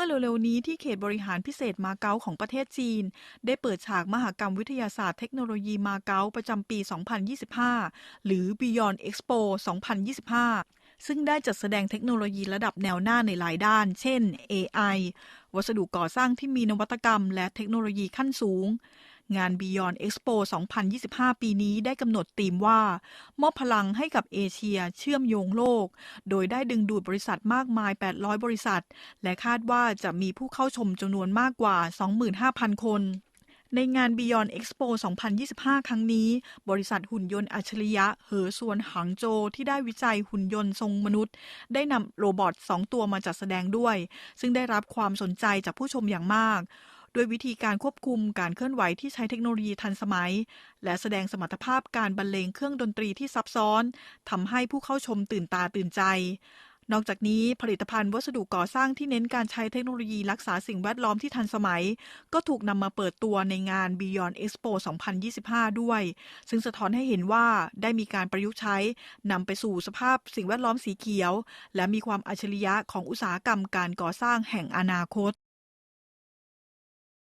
มื่อเร็วๆนี้ที่เขตบริหารพิเศษมาเก๊าของประเทศจีน ได้เปิดฉากมหกรรมวิทยาศาสตร์เทคโนโลยีมาเก๊าประจำปี 2025 หรือ Beyond Expo 2025ซึ่งได้จัดแสดงเทคโนโลยีระดับแนวหน้าในหลายด้าน เช่น AI วัสดุก่อสร้างที่มีนวัตกรรมและเทคโนโลยีขั้นสูง งาน Beyond Expo 2025 ปีนี้ได้กำหนดธีมว่า มอบพลังให้กับเอเชียเชื่อมโยงโลก โดยได้ดึงดูดบริษัทมากมาย 800 บริษัท และคาดว่าจะมีผู้เข้าชมจำนวนมากกว่า 25,000 คนในงาน Beyond Expo 2025 ครั้งนี้ บริษัทหุ่นยนต์อัจฉริยะ เหอส่วนหางโจวที่ได้วิจัยหุ่นยนต์ทรงมนุษย์ ได้นำโรบอท2ตัวมาจัดแสดงด้วย ซึ่งได้รับความสนใจจากผู้ชมอย่างมาก ด้วยวิธีการควบคุมการเคลื่อนไหวที่ใช้เทคโนโลยีทันสมัย และแสดงสมรรถภาพการบรรเลงเครื่องดนตรีที่ซับซ้อนทำให้ผู้เข้าชมตื่นตาตื่นใจ นอกจากนี้ผลิตภัณฑ์วัสดุก่อสร้างที่เน้นการใช้เทคโนโลยีรักษาสิ่งแวดล้อมที่ทันสมัย ก็ถูกนำมาเปิดตัวในงาน Beyond Expo 2025 ด้วย ซึ่งสะท้อนให้เห็นว่าได้มีการประยุกต์ใช้นำไปสู่สภาพสิ่งแวดล้อมสีเขียว และมีความอัจฉริยะของอุตสาหกรรมการก่อสร้างแห่งอนาคต